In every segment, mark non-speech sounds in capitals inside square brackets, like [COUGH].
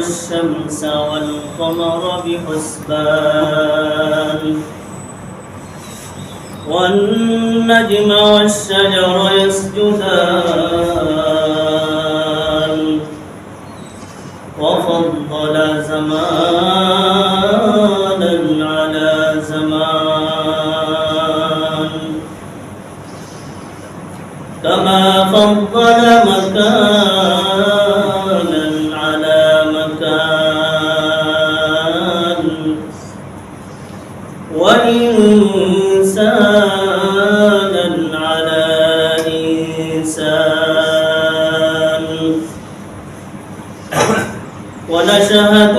والشمس والقمر بحسبان. والنجم والشجر يسجدان. وفضل زمانا إنسانا على إنسان. ولشهد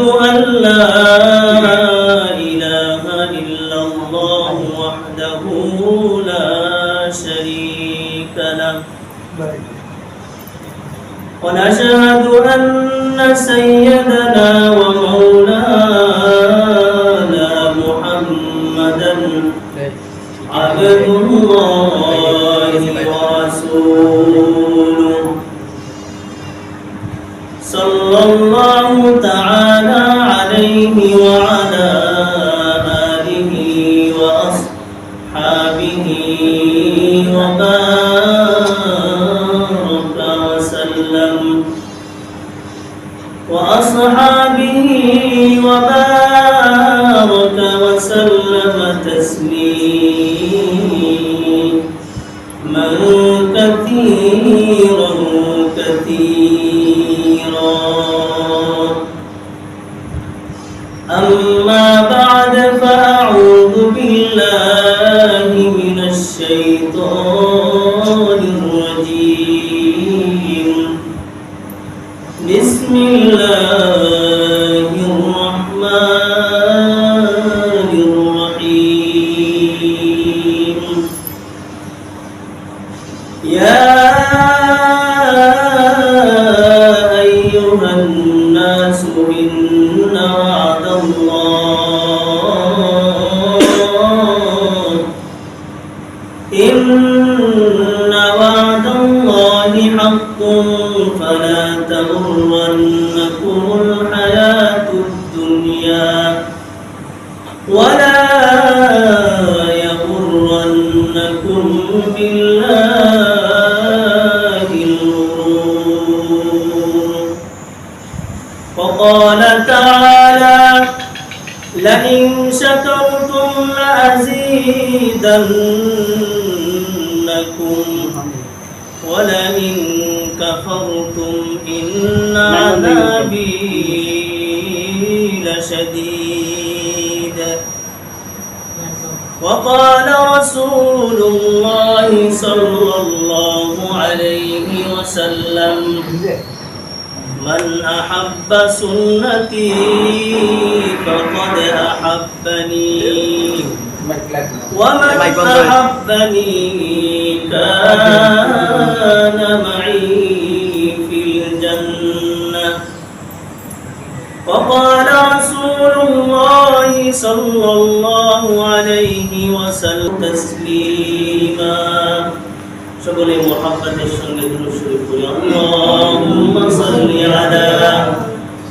وأصحابه إن وعد الله حق فلا تغرنكم لئن شكرتم لأزيدنكم. ولئن كفرتم إن عذابي لشديد. وقال رسول الله صلى الله عليه وسلم من أحب سنتي فقد أحبني. ومن أحبني كان معي في الجنة. وقال رسول الله صلى الله عليه وسلم تسليما. সকলে মোহাম্মদের সঙ্গে দূর শুরু করি আল্লাহুম্মা সাল্লি আলা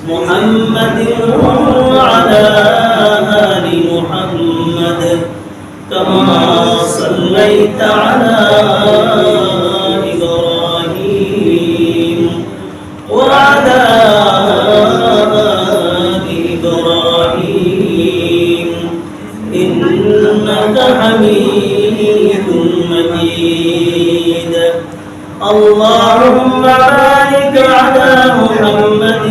মুহাম্মাদিন ওয়া আলা আলি মুহাম্মাদ কামা সাল্লাইতা আলা ইব্রাহিম ওয়া আলা ইব্রাহিম ইন্নাকা হামিদ اللهم بارك على محمد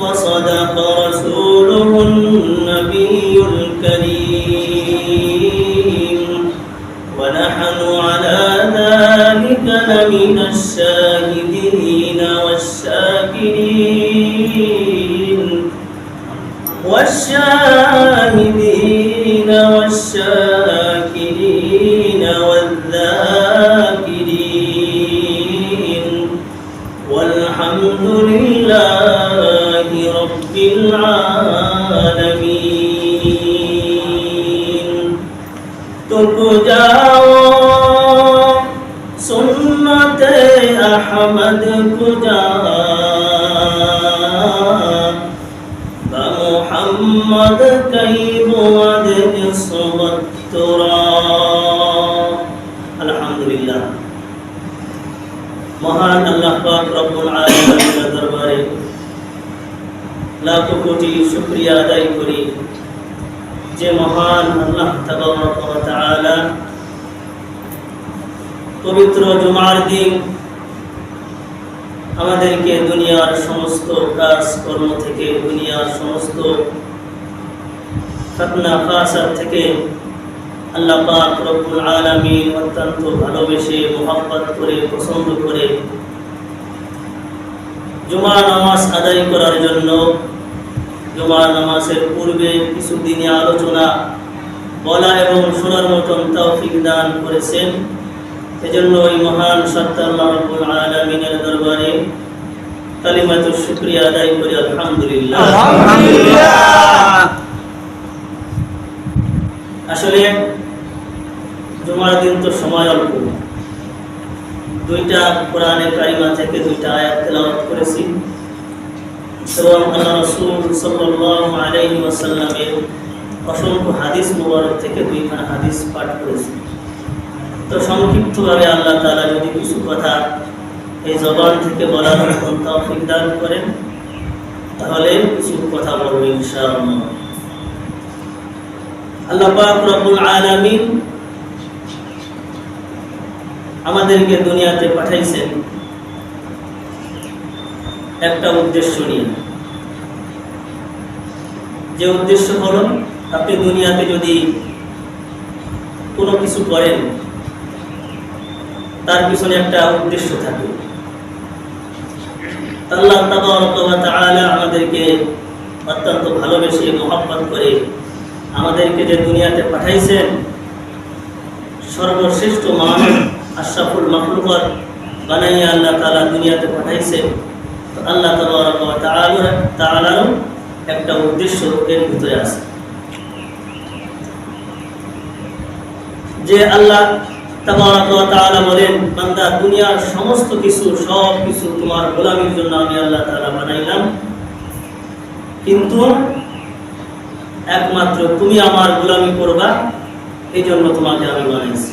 وصدق رسوله النبي الكريم. ونحن على ذلك لمن الشاهدين والشاكرين. والشاهدين والشاكرين. العالمين تك جاؤ سنت احمد کو جا محمد كي بود نصبت تراب الحمد لله মহান আল্লাহ পাক রব্বুল আলামিনের দরবারে লাখো কোটি শুকরিয়া আদায় করি। যে মহান আল্লাহ পবিত্র জুমার দিন আমাদেরকে দুনিয়ার সমস্ত কাজ কর্ম থেকে, দুনিয়ার সমস্ত থেকে আল্লাহ পাক রব্বুল আলামিন অত্যন্ত ভালোবেসে, মোহাব্বত করে, পছন্দ করে জুমা নামাজ আদায় করার জন্য। জুমা নামাজের পূর্বে কিছু দিনে আলোচনা বলা এবং শোনার মতন তৌফিক দান করেছেন। এজন্য ওই মহান সত্তা আল্লাহ আলামিনের দরবারে কালিমাতুর শুকরিয়া আদায় করি, আলহামদুলিল্লাহ। আসলে জুমার দিন তো সময় অল্প। দুইটা কোরআনে কারিমা থেকে দুইটা আয়াত তেলাওয়াত করেছি। এবং আল্লাহ রাসূল সাল্লাল্লাহু আলাইহি ওয়াসাল্লামের অসংখ্য হাদিস মুবারক থেকে দুইখানা হাদিস পাঠ করেছি। তো সংক্ষিপ্তভাবে আল্লাহ তাআলা যদি কিছু কথা এই জবান থেকে বলার তৌফিক দান করেন, তাহলে কিছু কথা বলব ইনশাআল্লাহ। আল্লাহ পাক রব্বুল আলামিন আমাদেরকে দুনিয়াতে পাঠাইছেন। একটা উদ্দেশ্য নিয়ে। যে উদ্দেশ্য হলো, আপনি দুনিয়াতে যদি কোনো কিছু করেন, তার পিছনে একটা উদ্দেশ্য থাকে। আল্লাহ তাআলা আমাদেরকে অত্যন্ত ভালোবেসে মহব্বত করে আমাদেরকে যে দুনিয়াতে পাঠাইছেন, সর্বশ্রেষ্ঠ মানব আশরাফুল মাখলুকত বানাইয়া আল্লাহ তালা দুনিয়াতে পাঠাইছেন। তো আল্লাহ তাবারক ওয়া তাআলা তাআলারও একটা উদ্দেশ্য এর ভিতরে আছে। যে আল্লাহ তাআলা বলেন, বান্দা, দুনিয়ার সমস্ত কিছু, সব কিছু তোমার গোলামির জন্য আমি আল্লাহ তাআলা বানাইলাম। কিন্তু একমাত্র তুমি আমার গোলামি করবা এই জন্য তোমাকে আমি বানাইছি।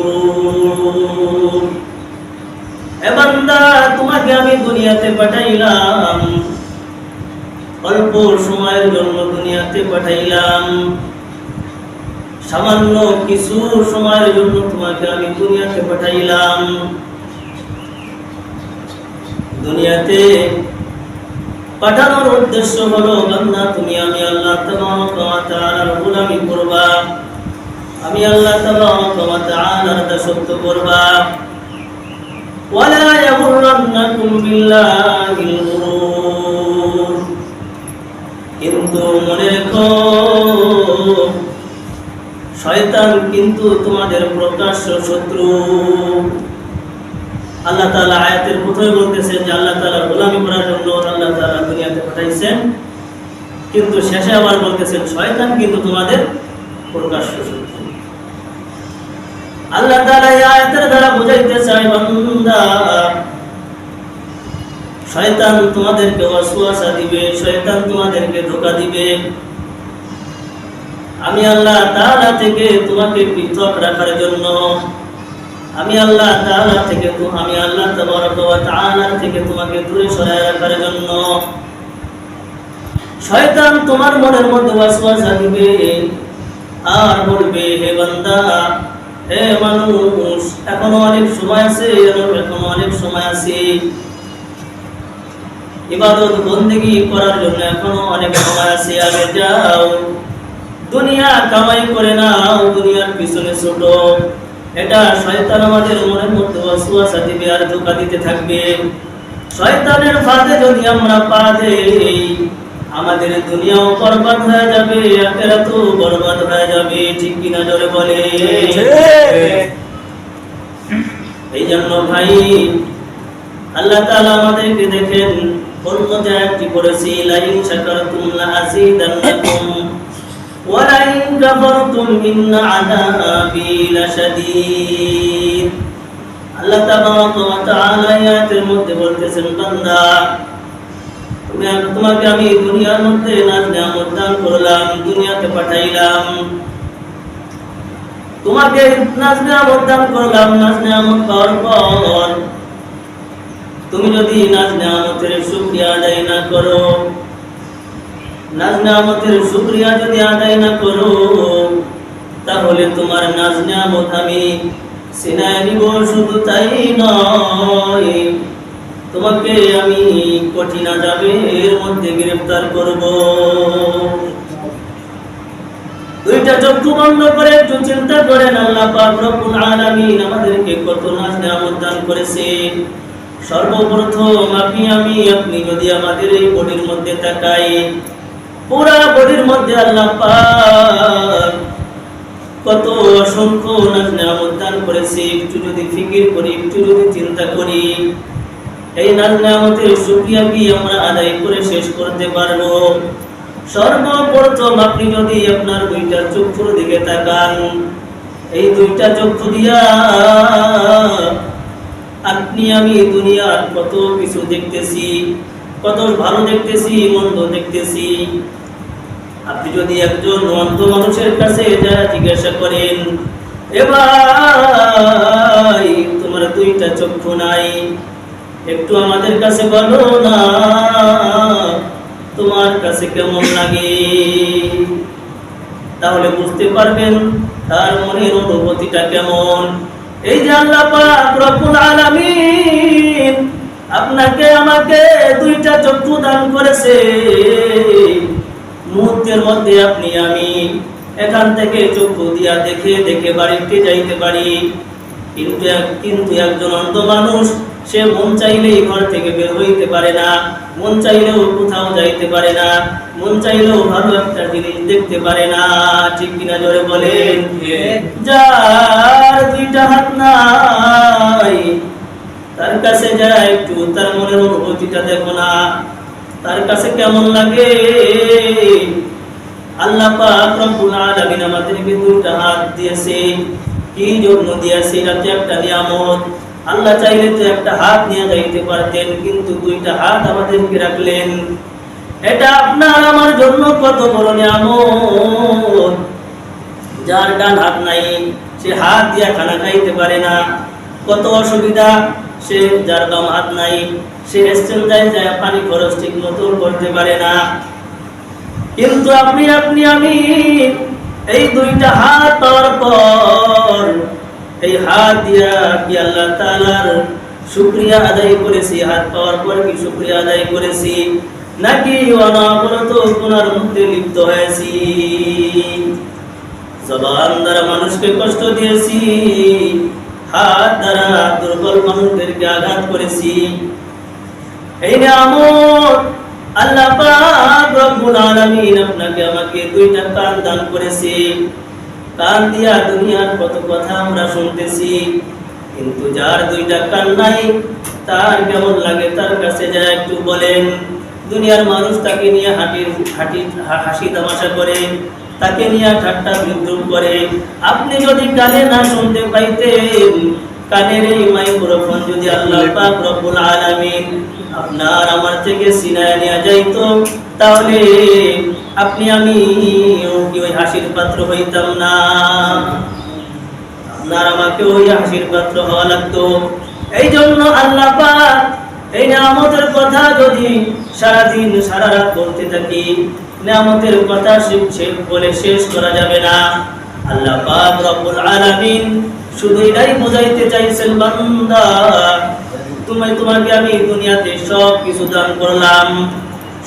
তোমাকে আমি দুনিয়াতে পাঠাইলাম। অল্প সময়ের জন্য দুনিয়াতে পাঠাইলাম। সামান্য কিছু সময়ের জন্য তোমাকে আমি দুনিয়াতে পাঠাইলাম। দুনিয়াতে পাঠানোর উদ্দেশ্য হলো, বান্দা, তুমি আমি আল্লাহ তাআলার করবা। আমি আল্লাহ তাআলার দাসত্ব করবা। ওয়ালা ইয়াগুররান্নাকুম বিল্লাহিল গুরুর কিন্তু মনে রেখো শয়তান কিন্তু তোমাদের প্রকাশ্য শত্রু। আল্লাহ তাআলা আয়াতের প্রথমে বলতেছেন যে আল্লাহ তাআলা গোলামি করার জন্য আল্লাহ তাআলা দুনিয়াতে পাঠাইছেন। কিন্তু শেষে আবার বলতেছেন, শয়তান কিন্তু তোমাদের প্রকাশ্য শত্রু। আল্লাহ তাআলা এই আয়াতের দ্বারা বুঝাইতে চায়, বান্দা, শয়তান তোমাদেরকে ওয়াসওয়াসা দিবে, শয়তান তোমাদেরকে ধোঁকা দিবে। আমি আল্লাহ তাআলা থেকে তোমাকে পৃথক রাখার জন্য, আমি আল্লাহ তাআলা থেকে তো, আমি আল্লাহ তাবারক ওয়া তাআলা থেকে তোমাকে দূরে সরায় রাখার জন্য। শয়তান তোমার মনের মধ্যে ওয়াসওয়াসা দিবে আর বলবে, হে বান্দা এখনও অনেক সময় আছে এখনও অনেক সময় আছে। ইবাদত, বন্দেগি করার জন্য এখনও অনেক সময় আছে, আগে যাও। দুনিয়া কামাই করে নাও, দুনিয়ার পিছনে ছোট। এটা শয়তান আমাদের মনের মধ্যে দিবে আর ধোকা দিতে থাকবে। শয়তানের ফাঁদে যদি আমরা পা দেই আমাদের দুনিয়াও বরবাদ হয়ে যাবে আখেরাতও বরবাদ হয়ে যাবে ঠিক কিনা জোরে বলে? এই জন্য ভাই আল্লাহ তাআলা আমাদেরকে দেখেন অন্য জায়গাটি করেছি লাইন শাকারতুম লাযিদান্নাকুম ওয়া লাইন কাফারতুম ইন্না আযাবি লাশাদীদ। আল্লাহ তাবারক ওয়া তাআলা আয়াতের মধ্যে বলতেছেন বান্দা তুমি তোমাকে আমি দুনিয়ার মধ্যে নিয়ামত দান করলাম, দুনিয়াতে পাঠাইলাম। তোমাকে দান করলাম নিয়ামত পাওয়ার তুমি যদি নাজ নিয়ামতের শুকরিয়া আদায় না করো নাজ নিয়ামতের যদি আদায় না করো, তাহলে তোমার নাজ নিয়ামত আমি সিনায় নিব, শুধু তাই নয়। তোমাকে আমি কঠিন এর মধ্যে গ্রেফতার করব। দুইটা চক্ষু বন্ধ করে একটু চিন্তা করেন, আল্লাহ পাক রব্বুল আলামিন আমাদেরকে কত নাজ নিয়ামত দান করেছে। সর্বপ্রথম আপনি, আমি, আপনি যদি আমাদের এই বডির মধ্যে তাকাই, পুরা বডির মধ্যে আল্লাহ পাক কত অসংখ্য নাজ নিয়ামত দান করেছে। একটু যদি ফিকির করি, একটু যদি চিন্তা করি এই নাজ নিয়ামতের শুকরিয়া কি আমরা আদায় করে শেষ করতে পারব? সর্বপ্রথম আপনি যদি আপনার দুইটা চক্ষুর দিকে তাকান, এই দুইটা চক্ষু দিয়া আপনি, আমি দুনিয়ার কত কিছু দেখতেছি, কত ভালো দেখতেছি, মন্দ দেখতেছি। আপনি যদি একজন অন্ধ মানুষের কাছে যা জিজ্ঞাসা করেন এবার তোমার দুইটা চক্ষু নাই? একটু আমাদের কাছে বলো না, তোমার কাছে কেমন লাগে? তাহলে বুঝতে পারবেন তার মনের অনুভূতিটা কেমন। এই যে আল্লাহ আপনাকে, আমাকে দুইটা চক্ষু দান করেছে। মুহূর্তের মধ্যে আপনি আমি এখান থেকে চক্ষু দিয়া দেখে দেখে বাড়িতে যাইতে পারি। কিন্তু কিন্তু একজন অন্ধ মানুষ সে মন চাইলেই ঘর থেকে বের হইতে পারে না মন চাইলেও কোথাও যাইতে পারে না মন চাইলেও ভালো একটা জিনিস দেখতে পারে না। ঠিক কিনা জোরে বলেন? যার দুইটা হাত নাই তার কাছে যা একটু তার মনের অনুভূতিটা দেখো না। তার কাছে কেমন লাগে? আল্লাহ পাক রব্বুল আলামিন আমাদেরকে দুইটা হাত দিয়েছে। কি জন্য দিয়েছে এটা তো একটা নিয়ামত। আল্লাহ চাইলে তো একটা হাত নিয়ে যাইতে পারতেন, কিন্তু দুইটা হাত আমাদেরকে রাখলেন। এটা আপনার আমার জন্য কত বড় নিয়ামত। যার ডান হাত নাই, সে হাত দিয়া খানা খাইতে পারে না। কত অসুবিধা, সে যার বাম হাত নাই, সে এসছেন যায়, পানি খরচ ঠিক মতো করতে পারে না। কিন্তু আপনি আপনি, আমি এই দুইটা হাত পাওয়ার পর, এই হাত দিয়া কি আল্লাহ তাআলার শুকরিয়া আদায় করেছি? হাত পাওয়ার পর কি শুক্রিয়া আদায় করেছি? নাকি অনবরত গুনার মধ্যে লিপ্ত হয়েছি? জবান দ্বারা মানুষকে কষ্ট দিয়েছি, হাত দ্বারা দুর্বল মানুষদেরকে আঘাত করেছি। এই নিয়ামত আল্লাহ পাক রব্বুল আলামিন আপনাকে আমাকে দুইটা কান দান করেছে। কান দিয়া দুনিয়ার কত কথা আমরা শুনতেছি, কিন্তু যার দুইটা কান নাই, তার কেমন লাগে তার কাছে যারা একটু বলেন। দুনিয়ার মানুষ তাকে নিয়ে হাঁটি হাঁটি হাসি তামাশা করে, তাকে নিয়ে ঠাট্টা বিদ্রুপ করে। আপনি যদি কানে না শুনতে পাইতেন, কানের এই মাইক্রোফোন যদি আল্লাহ পাক রব্বুল আলামিন আপনার আমার থেকে সিনায় নিয়ে যাইতো। তাহলে আপনি আমি ওই হাসির পাত্র হইতাম না? আপনার আমাকে ওই হাসির পাত্র হওয়া লাগতো। এই জন্য আল্লাহ এই নামতের কথা যদি সারাদিন সারা রাত বলতে থাকি নামতের কথা বলে শেষ করা যাবে না। আল্লাহ পাক রব্বুল শুধু এটাই বোঝাইতে চাইছেন বান্দা তুমি তোমাকে আমি দুনিয়াতে সব কিছু দান করলাম।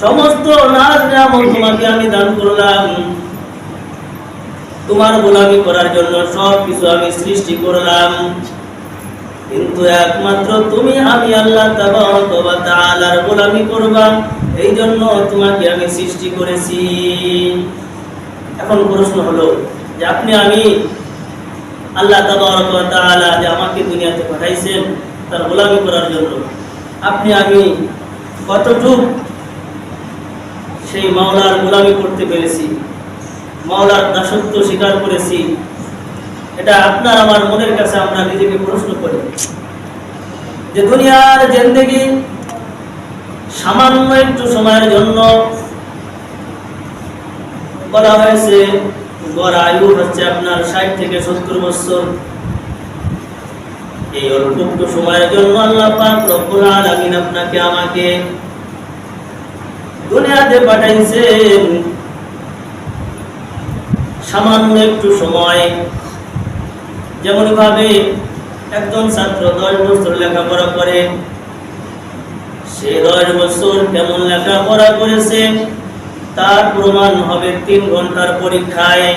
সমস্ত নাজ নিয়ামত তোমাকে আমি দান করলাম। তোমার গোলামি করার জন্য সব কিছু আমি সৃষ্টি করলাম। কিন্তু একমাত্র তুমি আমি আল্লাহ তাআলার গোলামি করবা এই জন্য তোমাকে আমি সৃষ্টি করেছি। এখন প্রশ্ন হলো যে আপনি আমি আল্লাহ তাআলা যে আমাকে দুনিয়াতে পাঠাইছেন তার গোলামি করার জন্য। আপনি আমি কতটুক সেই মাওলার গোলামি করতে পেরেছি, মাওলার দাসত্ব স্বীকার করেছি, এটা আপনার আমার মনের কাছে আমরা নিজেকে প্রশ্ন করি যে দুনিয়ার জেন্দেগি সামান্য একটু সময়ের জন্য বলা হয়েছে, গড় আয়ু হচ্ছে আপনার ষাট থেকে সত্তর বছর। এই অল্প একটু সময়ের জন্য আল্লাহ পাক রব্বুল আলামিন আপনাকে আমাকে দুনিয়াতে পাঠাইছেন। সামান্য একটু সময়। যেমন ভাবে একজন ছাত্র দশ বছর লেখাপড়া করে সে দশ বছর কেমন লেখাপড়া করেছে তার প্রমাণ হবে তিন ঘণ্টার পরীক্ষায়।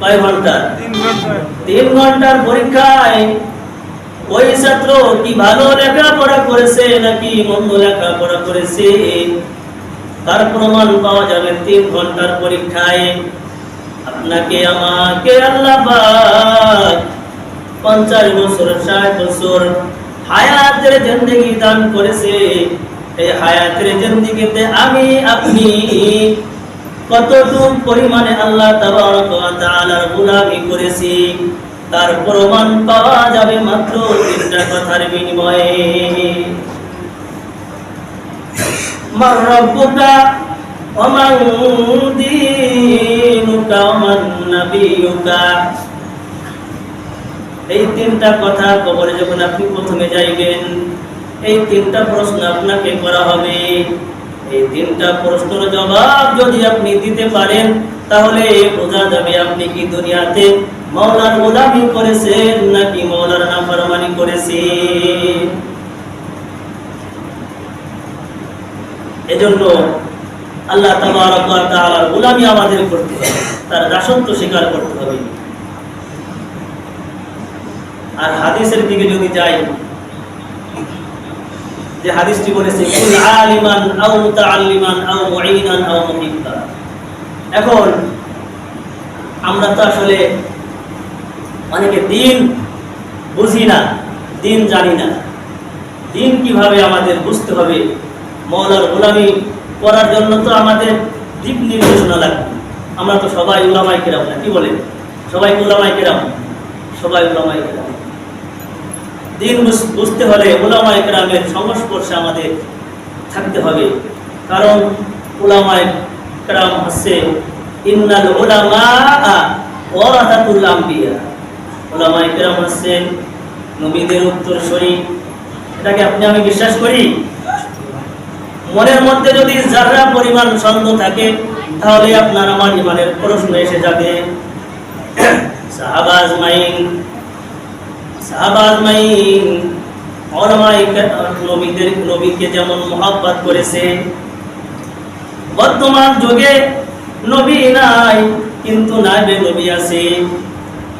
কয় ঘণ্টা? তিন ঘণ্টার পরীক্ষায় ওই ছাত্র কি ভালো লেখাপড়া করেছে নাকি মন্দ লেখাপড়া করেছে? তার প্রমাণ পাওয়া যাবে তিন ঘণ্টার পরীক্ষায়। আপনাকে, আমাকে আল্লাহ পঞ্চাশ বছর, ষাট বছর হায়াতের জিন্দগি দান করেছে। এই হায়াতের জিন্দগিতে আমি, আপনি কতটুক পরিমাণে আল্লাহ তাআলার গোলামি করেছি? তার প্রমাণ পাওয়া যাবে মাত্র তিনটা কথার বিনিময়ে। এই তিনটা কথা কবরে যখন আপনি প্রথমে যাইবেন, এই তিনটা প্রশ্ন আপনাকে করা হবে। এই তিনটা প্রশ্নের জবাব যদি আপনি দিতে পারেন, তাহলে বোঝা যাবে আপনি কি দুনিয়াতে মৌলার গোলামি করেছেন নাকি মৌলার নাফরমানি করেছেন। এজন্য আল্লাহ তাআলার গোলামি আমাদের করতে হবে, তার দাসত্ব স্বীকার করতে হবে। আর হাদিসের দিকে যদি যাই যে হাদিসটি বলেছে কুল আলিমান আও মুতাআল্লিমান আও মুঈনান আও মুহিব্বা। এখন আমরা তো আসলে অনেকে দিন বুঝি না, দিন জানি না। দিন কীভাবে আমাদের বুঝতে হবে? মৌলার গোলামি করার জন্য তো আমাদের দিক নির্দেশনা লাগবে। আমরা তো সবাই উলামাই কেরাম না, কি বলে সবাই উলামাই কেরাম, সবাই উলামাই কেরাম। দিন বুঝ- বুঝতে হলে উলামাই কেরামের সংস্পর্শে আমাদের থাকতে হবে। কারণ উলামাই কেরাম হচ্ছে ইন্নাল উলামা ওয়ারাহাতুল আম্বিয়া। উলামাই কেরাম হচ্ছেন নবীদের উত্তরসূরি এটাকে আপনি, আমি বিশ্বাস করি, মনের মধ্যে যদি যারা পরিমাণ সন্দেহ থাকে, তাহলে আপনার আমার ইমানের প্রশ্ন এসে যাবে। [CLEARS THROAT] সাহাবাজ মাইন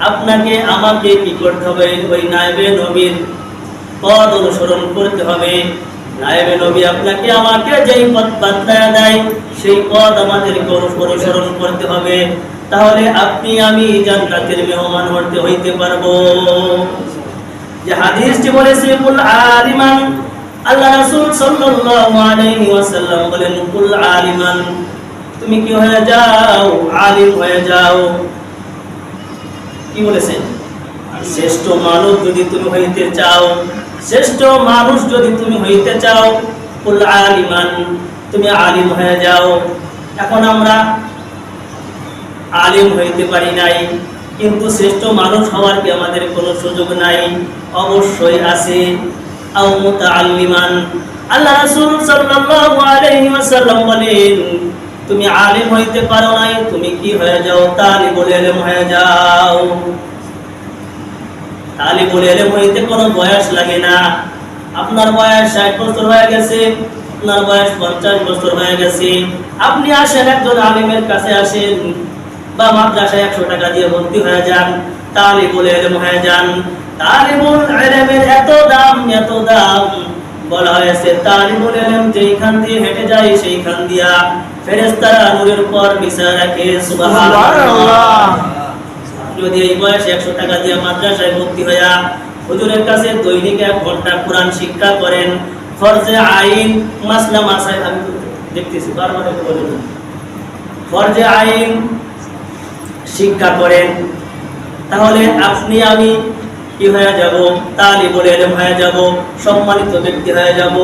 আপনাকে, আমাকে কি করতে হবে? ওই নাইবে নবীর পদ অনুসরণ করতে হবে। নায়েবে নবী আপনাকে আমাকে যেই পথ বাতলায় দেয়, সেই পথ আমাদেরকে অনুসরণ করতে হবে। তাহলে আপনি, আমি জান্নাতের মেহমান হতে হইতে পারব। যে হাদিসটি বলেছে, কুল আলিমান আল্লাহ রাসূল সাল্লাল্লাহু আলাইহি ওয়াসাল্লাম বলেন, কুল আলিমান তুমি কি হয়ে যাও? আলিম হয়ে যাও। কি বলেছেন শ্রেষ্ঠ মানুষ যদি তুমি হইতে চাও, শ্রেষ্ঠ মানুষ যদি তুমি হইতে চাও, কুল আলিমান তুমি আলিম হয়ে যাও। এখন আমরা আলিম হইতে পারি নাই। কিন্তু শ্রেষ্ঠ মানুষ হওয়ার কি আমাদের কোনো সুযোগ নাই? অবশ্যই আছে। আল্লাহ রাসূল সাল্লাল্লাহু আলাইহি ওয়াসাল্লাম বলেন, তুমি আলেম হইতে পারো নাই, তুমি কি হয়ে যাও? তালিবুল ইলম হয়ে যাও। তালিবুল ইলম হইতে কোনো বয়স লাগে না। আপনার বয়স ষাট বছর হয়ে গেছে, আপনার বয়স পঞ্চাশ বছর হয়ে গেছে। আপনি আসেন একজন আলিমের কাছে, আসেন। বা মাদ্রাসায় একশো টাকা দিয়ে ভর্তি হয়ে যান। তালিবুল ইলম হয়ে যান। তালিবুল ইলমের এত দাম এত দাম। বলা হয়েছে, তালিবুল ইলম যেইখান দিয়ে হেঁটে যায়, সেইখান দিয়া ফেরেশতারা নূরের উপর বিচার রাখে। যদি এই বয়সে একশো টাকা দিয়ে মাদ্রাসায় ভর্তি হইয়া হুজুরের কাছে দৈনিক এক ঘণ্টা কোরআন শিক্ষা করেন, ফরজে আইন মাসলা মাসায় আমি দেখতেছি, বারবার বলে ফরজে আইন শিক্ষা করেন। তাহলে আপনি আমি কি হয়ে যাব? তালি বলে এরম হয়ে যাব, সম্মানিত ব্যক্তি হয়ে যাব।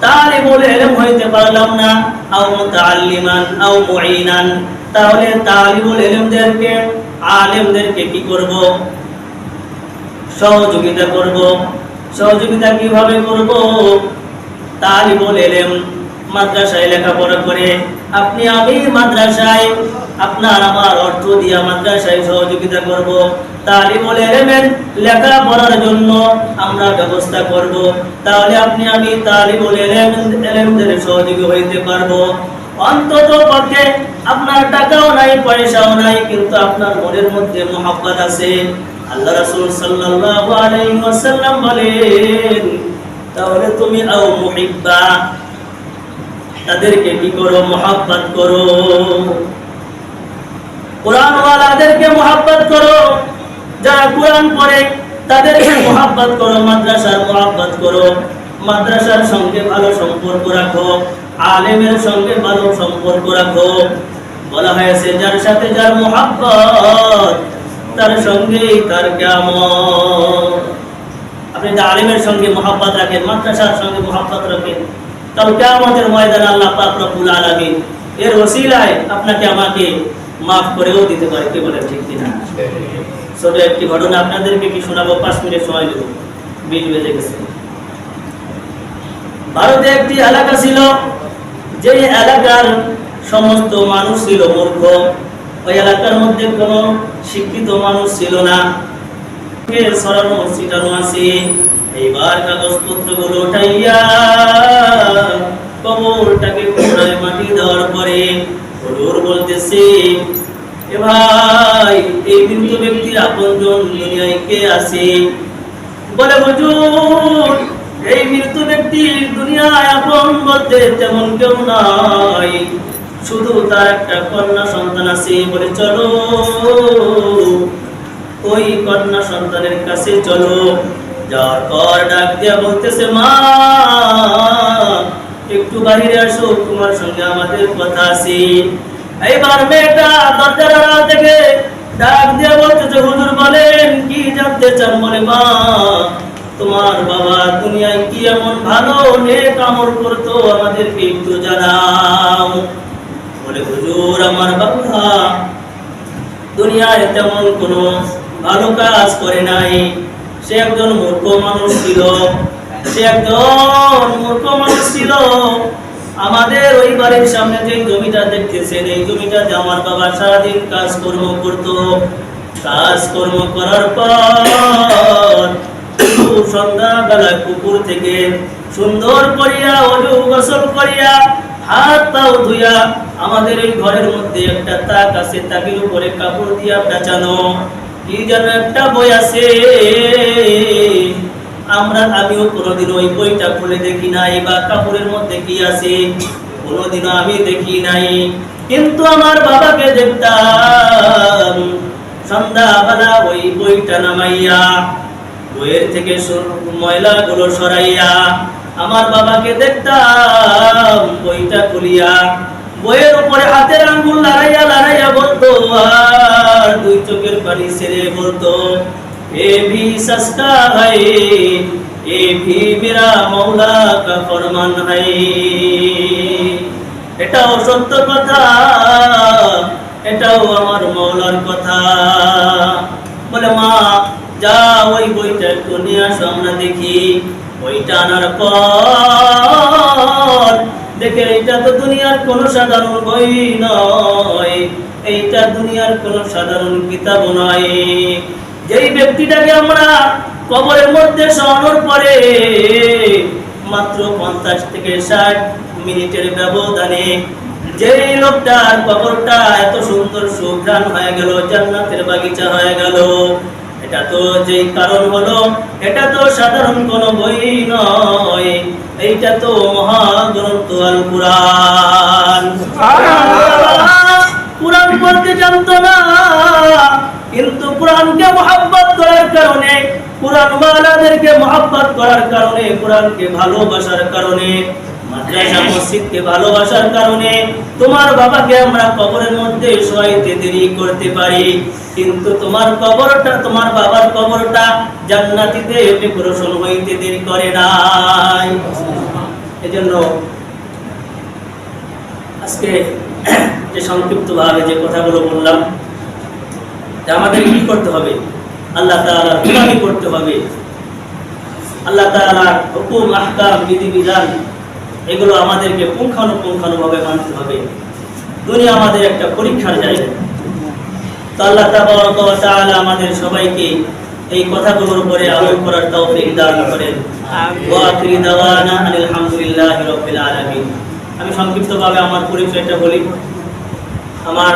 তালি বলে এরম হইতে পারলাম না, আও মুতাআল্লিমান, আও মুঈনান। তাহলে তালিবুল ইলমদেরকে, আলেমদেরকে কি করব? সহযোগিতা করব। সহযোগিতা কীভাবে করব? তালিবুল ইলম মাদ্রাসায় লেখাপড়া করে আপনি আমি মাদ্রাসায় আপনার আমার অর্থ দিয়া মাদ্রাসায় সহযোগিতা করব তালিবুল ইলমের লেখাপড়ার জন্য আমরা ব্যবস্থা করব, তাহলে আপনি আমি তালিবুল ইলম, ইলমদের সহযোগী হইতে পারব। অন্তত পক্ষে আপনার টাকাও নাই, পয়সাও নাই, কিন্তু আপনার মনের মধ্যে মোহাব্বত আছে। আল্লাহ রাসূল ওয়াসাল্লাম বলেন, তাহলে তুমি আও মুহিব্বা তাদেরকে কি করো? মোহাব্বত করো। কোরআন ওয়ালাদেরকে মোহাব্বত করো। যারা কোরআন পড়ে, তাদেরকে মোহাব্বত করো, মাদ্রাসার মোহাব্বত করো। মাদ্রাসার সঙ্গে ভালো সম্পর্ক রাখো, আলেমের সঙ্গে ভালো সম্পর্ক রাখো। বলা হয়েছে, যার সাথে যার মোহাব্বত, তার সঙ্গেই তার কেমন আপনি আলিমের সঙ্গে মোহাব্বত রাখেন, মাদ্রাসার সঙ্গে মোহাব্বত রাখেন তাহলে কেমতের ময়দান আল্লাহ পাক রব্বুল এর ওসিলায় আপনাকে আমাকে মাফ করেও দিতে পারে ঠিক কিনা? একটি ঘটনা আপনাদেরকে কি শোনাবো? পাঁচ মিনিট সময় দেবো। বিশ বেজে গেছে। ভারতে একটি এলাকা ছিল যে এলাকার সমস্ত মানুষ ছিল মূর্খ। ওই এলাকার মধ্যে কোনো শিক্ষিত মানুষ ছিল না। সরানো ছিটানো আছে এইবার কাগজপত্রগুলো উঠাইয়া কবরটাকে পুরায় মাটি দেওয়ার পরে হুজুর বলতেছে, এ ভাই, এই মৃত ব্যক্তির দুনিয়ায় কে আছে? বলে, হুজুর, এই ব্যক্তি দুনিয়ায় আপন বলতে তেমন কেউ নাই। শুধু তার একটা কন্যা সন্তান আছে। বলে, চলো, ওই কন্যা সন্তানের কাছে চলো। যাওয়ার পর ডাক দিয়া বলতেছে, মা, একটু বাহিরে আসো, তোমার সঙ্গে আমাদের কথা আছে। এইবার মেয়েটা দরজার আড়াল থেকে ডাক দিয়া বলতেছে, হুজুর বলেন, কি জানতে চান বলে, মা, তোমার বাবা দুনিয়ায় কি এমন ভালো নেক আমল করতো, আমাদেরকে একটু জানাও। বলে, হুজুর, আমার বাবা দুনিয়ায় তেমন কোনো ভালো কাজ করে নাই। সে একজন মূর্খ মানুষ ছিল। সে একজন মূর্খ মানুষ ছিল। আমাদের ওই বাড়ির সামনে যে জমিটা দেখতেছেন, এই জমিটাতে আমার বাবা সারাদিন কাজকর্ম করতো, কাজকর্ম করার পর সন্ধ্যাবেলা কুকুর থেকে সুন্দর করিয়া অজু গোসল করিয়া হাত পাও ধুইয়া আমাদের এই ঘরের মধ্যে একটা তাক আছে, তাকের উপরে কাপড় দিয়া পেঁচানো। কি যেন একটা বই আছে? আমরা, আমিও ওই বইটা দেখি নাই বা মধ্যে কি আমি দেখি নাই। কিন্তু আমার বাবাকে ওই বইটা নামাইয়া, বইয়ের থেকে ময়লা গুলো সরাইয়া, আমার বাবাকে দেখতাম, বইটা খুলিয়া বইয়ের উপরে হাতের আঙ্গুল লড়াইয়া লড়াইয়া বলতো, আর দুই চোখের পানি ছেড়ে বলতো, এ ভি সস্তা হাই এ ভি মেরা মৌলা কা ফরমান হাই। এটাও সত্য কথা, এটাও আমার মৌলার কথা। বলে, মা, যা ওই বইটা একটু নিয়ে আসো, আমরা দেখি। বইটা আনার পর দেখে এইটা তো দুনিয়ার কোনো সাধারণ বই নয়। এইটা দুনিয়ার কোনো সাধারণ কিতাব নয়। যেই ব্যক্তিটাকে আমরা কবরের মধ্যে শোয়ানোর পরে মাত্র পঞ্চাশ থেকে ষাট মিনিটের ব্যবধানে যেই লোকটার কবরটা এত সুন্দর সুঘ্রাণ হয়ে গেল, জান্নাতের বাগিচা হয়ে গেল এটা তো যেই কারণ হলো, এটা তো সাধারণ কোন বই নয়। এইটা তো মহাগ্রন্থ পড়তে জানতো না, কিন্তু মহাব্বত করার কারণে, কোরআন ওয়ালাদেরকে মহাব্বত করার কারণে, কোরআনকে ভালোবাসার কারণে মাদ্রাসা মসজিদকে ভালোবাসার কারণে তোমার বাবাকে আমরা কবরের মধ্যে শোয়াইতে দেরি করতে পারি। কিন্তু তোমার কবরটা, তোমার বাবার কবরটা জান্নাতিতে ডেকোরেশন হইতে দেরি করে নাই। এজন্য আজকে যে সংক্ষিপ্ত ভাবে যে কথাগুলো বললাম আমাদের কি করতে হবে? আল্লাহ করতে হবে। আল্লাহ তাআলার হুকুম, আহকাম এগুলো আমাদেরকে পুঙ্খানুপুঙ্খানুভাবে মানতে হবে। দুনিয়া আমাদের একটা পরীক্ষার জায়গা। তো আল্লাহ তাআলা আমাদের সবাইকে এই কথাগুলোর উপরে আমল করার তৌফিক দান করেন। ওয়া আখিরি দাওয়ানা আনিল হামদুলিল্লাহি রাব্বিল আলামিন। আমি সংক্ষিপ্তভাবে আমার পরিচয়টা বলি। আমার